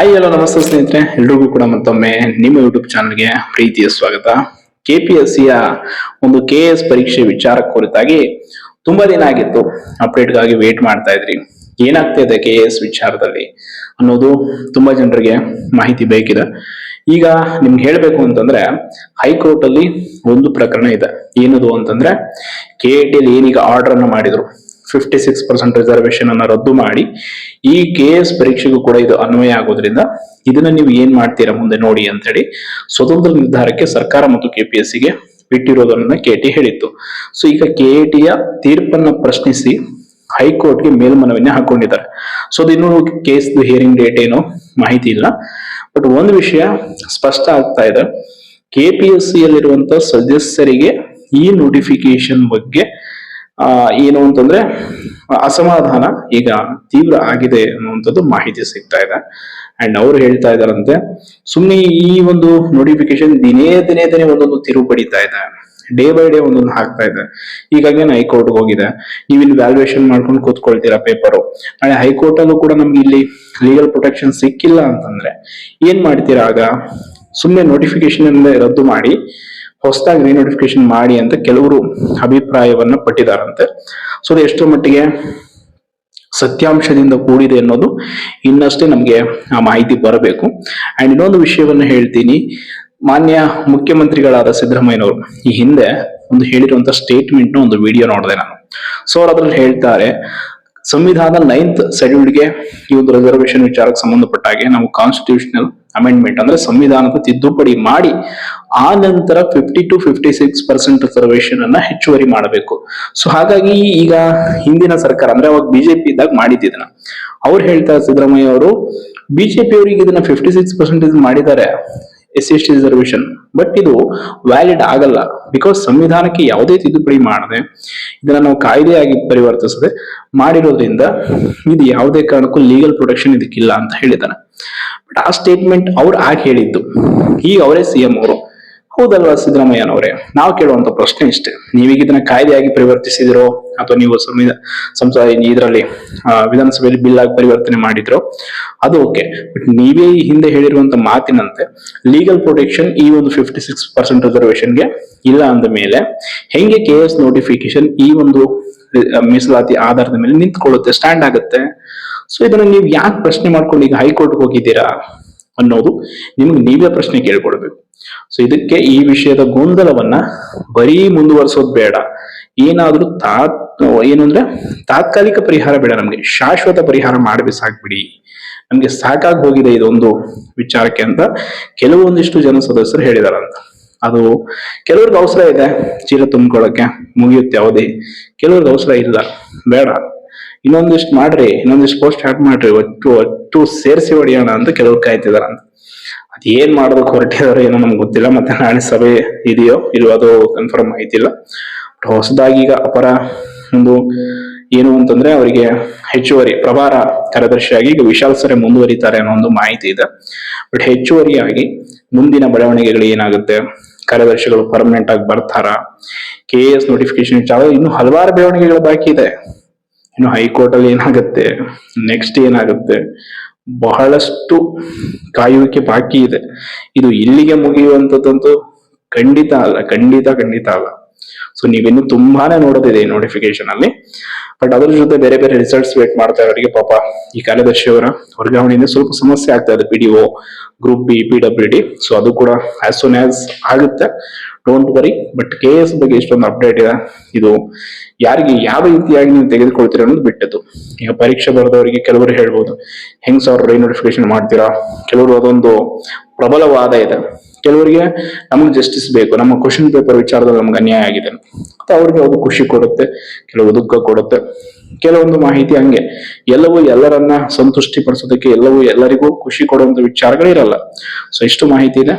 Hi ಎಲ್ಲ ನಮಸ್ತೆ ಸ್ನೇಹಿತರೆ. ಎಲ್ರಿಗೂ ಕೂಡ ಮತ್ತೊಮ್ಮೆ ನಿಮ್ಮ ಯೂಟ್ಯೂಬ್ ಚಾನಲ್ಗೆ ಪ್ರೀತಿಯ ಸ್ವಾಗತ. ಕೆ ಪಿ ಎಸ್ ಸಿಯ ಒಂದು ಕೆ ಎಸ್ ಪರೀಕ್ಷೆ ವಿಚಾರ ಕುರಿತಾಗಿ ತುಂಬಾ ದಿನ ಆಗಿತ್ತು. ಅಪ್ಡೇಟ್ಗಾಗಿ ವೇಟ್ ಮಾಡ್ತಾ ಇದ್ರಿ. ಏನಾಗ್ತಾ ಇದೆ ಕೆ ಎಸ್ ವಿಚಾರದಲ್ಲಿ ಅನ್ನೋದು ತುಂಬಾ ಜನರಿಗೆ ಮಾಹಿತಿ ಬೇಕಿದೆ. ಈಗ ನಿಮ್ಗೆ ಹೇಳಬೇಕು ಅಂತಂದ್ರೆ ಹೈಕೋರ್ಟ್ ಅಲ್ಲಿ ಒಂದು ಪ್ರಕರಣ ಇದೆ. ಏನದು ಅಂತಂದ್ರೆ ಕೆ ಎ ಟಿಯಲ್ಲಿ ಏನೀಗ ಆರ್ಡರ್ ಅನ್ನು ಮಾಡಿದ್ರು. ಫಿಫ್ಟಿ ಸಿಕ್ಸ್ ಪರ್ಸೆಂಟ್ ರಿಸರ್ವೇಶನ್ ಅನ್ನ ರದ್ದು ಮಾಡಿ, ಈ ಕೆ ಎಸ್ ಪರೀಕ್ಷೆಗೂ ಕೂಡ ಇದು ಅನ್ವಯ ಆಗೋದ್ರಿಂದ ಇದನ್ನ ನೀವು ಏನ್ ಮಾಡ್ತೀರಾ ಮುಂದೆ ನೋಡಿ ಅಂತ ಹೇಳಿ ಸ್ವತಂತ್ರ ನಿರ್ಧಾರಕ್ಕೆ ಸರ್ಕಾರ ಮತ್ತು ಕೆಪಿಎಸ್ಸಿಗೆ ಬಿಟ್ಟಿರೋದನ್ನ ಕೆಟಿ ಹೇಳಿತ್ತು. ಸೊ ಈಗ ಕೆಎಟಿಯ ತೀರ್ಪನ್ನ ಪ್ರಶ್ನಿಸಿ ಹೈಕೋರ್ಟ್ಗೆ ಮೇಲ್ಮನವಿನ ಹಾಕೊಂಡಿದ್ದಾರೆ. ಸೊ ಅದು ಇನ್ನೂ ಕೇಸ್ ಹಿಯರಿಂಗ್ ಡೇಟ್ ಏನು ಮಾಹಿತಿ ಇಲ್ಲ. ಬಟ್ ಒಂದು ವಿಷಯ ಸ್ಪಷ್ಟ ಆಗ್ತಾ ಇದೆ. ಕೆಪಿಎಸ್ಸಿ ಯಲ್ಲಿರುವಂತ ಸದಸ್ಯರಿಗೆ ಈ ನೋಟಿಫಿಕೇಶನ್ ಬಗ್ಗೆ ಏನು ಅಂತಂದ್ರೆ, ಅಸಮಾಧಾನ ಈಗ ತೀವ್ರ ಆಗಿದೆ ಅನ್ನುವಂಥದ್ದು ಮಾಹಿತಿ ಸಿಗ್ತಾ ಇದೆ. ಅಂಡ್ ಅವ್ರು ಹೇಳ್ತಾ ಇದಾರಂತೆ ಸುಮ್ಮನೆ ಈ ಒಂದು ನೋಟಿಫಿಕೇಶನ್ ದಿನೇ ದಿನೇ ದಿನೇ ಒಂದೊಂದು ತಿರುವು ಪಡಿತಾ ಇದೆ. ಡೇ ಬೈ ಡೇ ಒಂದೊಂದು ಹಾಕ್ತಾ ಇದೆ. ಈಗಾಗಲೇ ಹೈಕೋರ್ಟ್ ಹೋಗಿದೆ. ನೀವು ಇಲ್ಲಿ ವ್ಯಾಲ್ಯೂಯೇಷನ್ ಮಾಡ್ಕೊಂಡು ಕೂತ್ಕೊಳ್ತೀರಾ ಪೇಪರು ನಾಳೆ ಹೈಕೋರ್ಟ್ ಅಲ್ಲೂ ಕೂಡ ನಮ್ಗೆ ಇಲ್ಲಿ ಲೀಗಲ್ ಪ್ರೊಟೆಕ್ಷನ್ ಸಿಕ್ಕಿಲ್ಲ ಅಂತಂದ್ರೆ, ಏನ್ ಮಾಡ್ತೀರಾ ಆಗ? ಸುಮ್ಮನೆ ನೋಟಿಫಿಕೇಶನ್ ರದ್ದು ಮಾಡಿ ಹೊಸದಾಗಿ ರೀನೋಟಿಫಿಕೇಶನ್ ಮಾಡಿ ಅಂತ ಕೆಲವರು ಅಭಿಪ್ರಾಯವನ್ನ ಪಟ್ಟಿದಾರಂತೆ. ಸೊ ಅದು ಎಷ್ಟರ ಮಟ್ಟಿಗೆ ಸತ್ಯಾಂಶದಿಂದ ಕೂಡಿದೆ ಅನ್ನೋದು ಇನ್ನಷ್ಟೇ ನಮಗೆ ಆ ಮಾಹಿತಿ ಬರಬೇಕು. ಅಂಡ್ ಇನ್ನೊಂದು ವಿಷಯವನ್ನ ಹೇಳ್ತೀನಿ. ಮಾನ್ಯ ಮುಖ್ಯಮಂತ್ರಿಗಳಾದ ಸಿದ್ದರಾಮಯ್ಯನವರು ಈ ಹಿಂದೆ ಒಂದು ಹೇಳಿರುವಂತ ಸ್ಟೇಟ್ಮೆಂಟ್ ಒಂದು ವಿಡಿಯೋ ನೋಡಿದೆ ನಾನು. ಸೊ ಅವ್ರು ಅದ್ರಲ್ಲಿ ಹೇಳ್ತಾರೆ ಸಂವಿಧಾನ ನೈನ್ತ್ ಶೆಡ್ಯೂಲ್ಗೆ ಈ ಒಂದು ರಿಸರ್ವೇಶನ್ ವಿಚಾರಕ್ಕೆ ಸಂಬಂಧಪಟ್ಟ ಹಾಗೆ ನಾವು ಕಾನ್ಸ್ಟಿಟ್ಯೂಷನಲ್ ಅಮೆಂಡ್ಮೆಂಟ್ ಅಂದ್ರೆ ಸಂವಿಧಾನದ ತಿದ್ದುಪಡಿ ಮಾಡಿ ಆ ನಂತರ fifty to fifty six percent reservation ಅನ್ನ ಹೆಚ್ಚುವರಿ ಮಾಡಬೇಕು. ಸೊ ಹಾಗಾಗಿ ಈಗ ಹಿಂದಿನ ಸರ್ಕಾರ ಅಂದ್ರೆ ಅವಾಗ ಬಿಜೆಪಿ ಇದ್ದಾಗ ಮಾಡಿದ್ದಿದ್ನ ಅವ್ರು ಹೇಳ್ತಾರೆ ಸಿದ್ದರಾಮಯ್ಯ ಅವರು ಬಿಜೆಪಿ ಅವರಿಗೆ ಇದನ್ನ ಫಿಫ್ಟಿ ಸಿಕ್ಸ್ ಪರ್ಸೆಂಟೇಜ್ ಮಾಡಿದ್ದಾರೆ. S S T reservation but ಇದು ವ್ಯಾಲಿಡ್ ಆಗಲ್ಲ. ಬಿಕಾಸ್ ಸಂವಿಧಾನಕ್ಕೆ ಯಾವುದೇ ತಿದ್ದುಪಡಿ ಮಾಡದೆ, ಇದನ್ನ ನಾವು ಕಾಯ್ದೆಯಾಗಿ ಪರಿವರ್ತಿಸದೆ ಮಾಡಿರೋದ್ರಿಂದ ಇದು ಯಾವುದೇ ಕಾರಣಕ್ಕೂ ಲೀಗಲ್ ಪ್ರೊಟೆಕ್ಷನ್ ಇದಕ್ಕಿಲ್ಲ ಅಂತ ಹೇಳಿದ್ದಾರೆ ಬಟ್ ಆ ಸ್ಟೇಟ್ಮೆಂಟ್ ಅವ್ರು ಆಗಿ ಹೇಳಿದ್ದು. ಈಗ ಅವರೇ ಸಿಎಂ ಅವರು. ಹೌದಲ್ವಾ ಸಿದ್ದರಾಮಯ್ಯನವರೇ? ನಾವು ಕೇಳುವಂತ ಪ್ರಶ್ನೆ ಇಷ್ಟೇ. ನೀವೀಗ ಇದನ್ನ ಕಾಯ್ದೆಯಾಗಿ ಪರಿವರ್ತಿಸಿದಿರೋ ಅಥವಾ ನೀವು ಸಂವಿಧಾನ ಇದರಲ್ಲಿ ವಿಧಾನಸಭೆಯಲ್ಲಿ ಬಿಲ್ ಆಗಿ ಪರಿವರ್ತನೆ ಮಾಡಿದ್ರೋ, ಅದು ಓಕೆ ಬಟ್ ನೀವೇ ಈ ಹಿಂದೆ ಹೇಳಿರುವಂತ ಮಾತಿನಂತೆ ಲೀಗಲ್ ಪ್ರೊಟೆಕ್ಷನ್ ಈ ಒಂದು ಫಿಫ್ಟಿ ಸಿಕ್ಸ್ ಪರ್ಸೆಂಟ್ ರಿಸರ್ವೇಶನ್ಗೆ ಇಲ್ಲ ಅಂದ ಮೇಲೆ, ಹೆಂಗೆ ಕೆ ಎಸ್ ನೋಟಿಫಿಕೇಶನ್ ಈ ಒಂದು ಮೀಸಲಾತಿ ಆಧಾರದ ಮೇಲೆ ನಿಂತ್ಕೊಳ್ಳುತ್ತೆ ಸ್ಟ್ಯಾಂಡ್ ಆಗುತ್ತೆ? ಸೊ ಇದನ್ನ ನೀವು ಯಾಕೆ ಪ್ರಶ್ನೆ ಮಾಡ್ಕೊಂಡು ಈಗ ಹೈಕೋರ್ಟ್ಗೆ ಹೋಗಿದ್ದೀರಾ ಅನ್ನೋದು ನಿಮ್ಗೆ ನೀವೇ ಪ್ರಶ್ನೆ ಕೇಳ್ಕೊಳ್ಬೇಕು ಸೊ ಇದಕ್ಕೆ ಈ ವಿಷಯದ ಗೊಂದಲವನ್ನ ಬರೀ ಮುಂದುವರಿಸೋದು ಬೇಡ. ಏನಾದ್ರೂ ತಾತ್, ಏನು ಅಂದ್ರೆ ತಾತ್ಕಾಲಿಕ ಪರಿಹಾರ ಬೇಡ ನಮ್ಗೆ. ಶಾಶ್ವತ ಪರಿಹಾರ ಮಾಡಬೇಕು ಸಾಕ್ಬಿಡಿ. ನಮ್ಗೆ ಸಾಕಾಗಿ ಹೋಗಿದೆ ಇದೊಂದು ವಿಚಾರಕ್ಕೆ ಅಂತ ಕೆಲವೊಂದಿಷ್ಟು ಜನ ಸದಸ್ಯರು ಹೇಳಿದಾರಂತ. ಅದು ಕೆಲವ್ರಿಗೆ ಅವಸರ ಇದೆ ಚೀಲ ತುಂಬಿಕೊಳ್ಳಕ್ಕೆ ಮುಗಿಯುತ್ತೆ ಅವಧಿ. ಕೆಲವ್ರಿಗೆ ಅವಸರ ಇಲ್ಲ. ಬೇಡ. ಇನ್ನೊಂದಿಷ್ಟು ಮಾಡ್ರಿ, ಇನ್ನೊಂದಿಷ್ಟು ಪೋಸ್ಟ್ ಹ್ಯಾಕ್ ಮಾಡ್ರಿ, ಒಟ್ಟು ಒಟ್ಟು ಸೇರಿಸಿ ಹೊಡಿಯೋಣ ಅಂತ ಕೆಲವ್ರು ಕಾಯ್ತಿದಾರಂತ. ಅದ್ ಮಾಡ್ಬೇಕು ಹೊರಟಿದಾರೋ ಏನೋ ನಮ್ಗೆ ಗೊತ್ತಿಲ್ಲ, ಮತ್ತೆ ನಾಳೆ ಸಭೆ ಇದೆಯೋ ಇಲ್ವೋ ಅದು ಕನ್ಫರ್ಮ್ ಆಯ್ತಿಲ್ಲ. ಬಟ್ ಹೊಸದಾಗಿ ಈಗ ಅಪರ ಒಂದು ಏನು ಅಂತಂದ್ರೆ ಅವರಿಗೆ ಹೆಚ್ಚುವರಿ ಪ್ರಭಾರ ಕಾರ್ಯದರ್ಶಿಯಾಗಿ ಈಗ ವಿಶಾಲ್ ಸರ್ ಮುಂದುವರಿತಾರೆ ಅನ್ನೋ ಒಂದು ಮಾಹಿತಿ ಇದೆ. ಬಟ್ ಹೆಚ್ಚುವರಿಯಾಗಿ ಮುಂದಿನ ಬೆಳವಣಿಗೆಗಳು ಏನಾಗುತ್ತೆ? ಕಾರ್ಯದರ್ಶಿಗಳು ಪರ್ಮನೆಂಟ್ ಆಗಿ ಬರ್ತಾರ? ಕೆ ಎಸ್ ನೋಟಿಫಿಕೇಶನ್ ವಿಚಾರ ಇನ್ನು ಹಲವಾರು ಬೆಳವಣಿಗೆಗಳು ಬಾಕಿ ಇದೆ. ಇನ್ನು ಹೈಕೋರ್ಟ್ ಅಲ್ಲಿ ಏನಾಗುತ್ತೆ? ನೆಕ್ಸ್ಟ್ ಏನಾಗುತ್ತೆ? ಬಹಳಷ್ಟು ಕಾಯುವಿಕೆ ಬಾಕಿ ಇದೆ. ಇದು ಇಲ್ಲಿಗೆ ಮುಗಿಯುವಂಥದ್ದಂತೂ ಖಂಡಿತ ಅಲ್ಲ, ಖಂಡಿತ ಖಂಡಿತ ಅಲ್ಲ. ಸೊ ನೀವಿನ್ನು ತುಂಬಾನೇ ನೋಡೋದಿದೆ ಈ ನೋಟಿಫಿಕೇಶನ್ ಅಲ್ಲಿ. ಬಟ್ ಅದ್ರ ಜೊತೆ ಬೇರೆ ಬೇರೆ ರಿಸಲ್ಟ್ಸ್ ವೇಟ್ ಮಾಡ್ತಾ ಇರೋರಿಗೆ ಪಾಪ ಈ ಕಾರ್ಯದರ್ಶಿಯವರ ವರ್ಗಾವಣೆಯಿಂದ ಸ್ವಲ್ಪ ಸಮಸ್ಯೆ ಆಗ್ತಾ ಇದೆ. P D O group B P W D so ಅದು ಕೂಡ ಆಸ್ ಸೂನ್ ಆಸ್ ಆಗುತ್ತೆ. Don't worry but K S ಬಗ್ಗೆ ಇಷ್ಟೊಂದು ಅಪ್ಡೇಟ್ ಇದೆ, ಇದು ಯಾರಿಗೆ ಯಾವ ರೀತಿಯಾಗಿ ನೀವು ತೆಗೆದುಕೊಳ್ತೀರಾ ಅನ್ನೋದು ಬಿಟ್ಟದ್ದು. ಈಗ ಪರೀಕ್ಷೆ ಬರೆದವರಿಗೆ ಕೆಲವರು ಹೇಳ್ಬೋದು, ಹೆಂಗ್ ರೈ ನೋಟಿಫಿಕೇಶನ್ ಮಾಡ್ತೀರಾ? ಕೆಲವರು ಅದೊಂದು ಪ್ರಬಲವಾದ ಇದೆ. ಕೆಲವರಿಗೆ ನಮ್ಗೆ ಜಸ್ಟಿಸ್ ಬೇಕು, ನಮ್ಮ ಕ್ವಶನ್ ಪೇಪರ್ ವಿಚಾರದಲ್ಲಿ ನಮ್ಗೆ ಅನ್ಯಾಯ ಆಗಿದೆ. ಅಂತ ಅವ್ರಿಗೆ ಅದು ಖುಷಿ ಕೊಡುತ್ತೆ, ಕೆಲವು ದುಃಖ ಕೊಡುತ್ತೆ. ಕೆಲವೊಂದು ಮಾಹಿತಿ ಹಂಗೆ, ಎಲ್ಲವೂ ಎಲ್ಲರನ್ನ ಸಂತುಷ್ಟಿ ಪಡಿಸೋದಕ್ಕೆ ಎಲ್ಲವೂ ಎಲ್ಲರಿಗೂ ಖುಷಿ ಕೊಡುವಂತ ವಿಚಾರಗಳಿರಲ್ಲ ಸೊ ಇಷ್ಟು ಮಾಹಿತಿ ಇದೆ.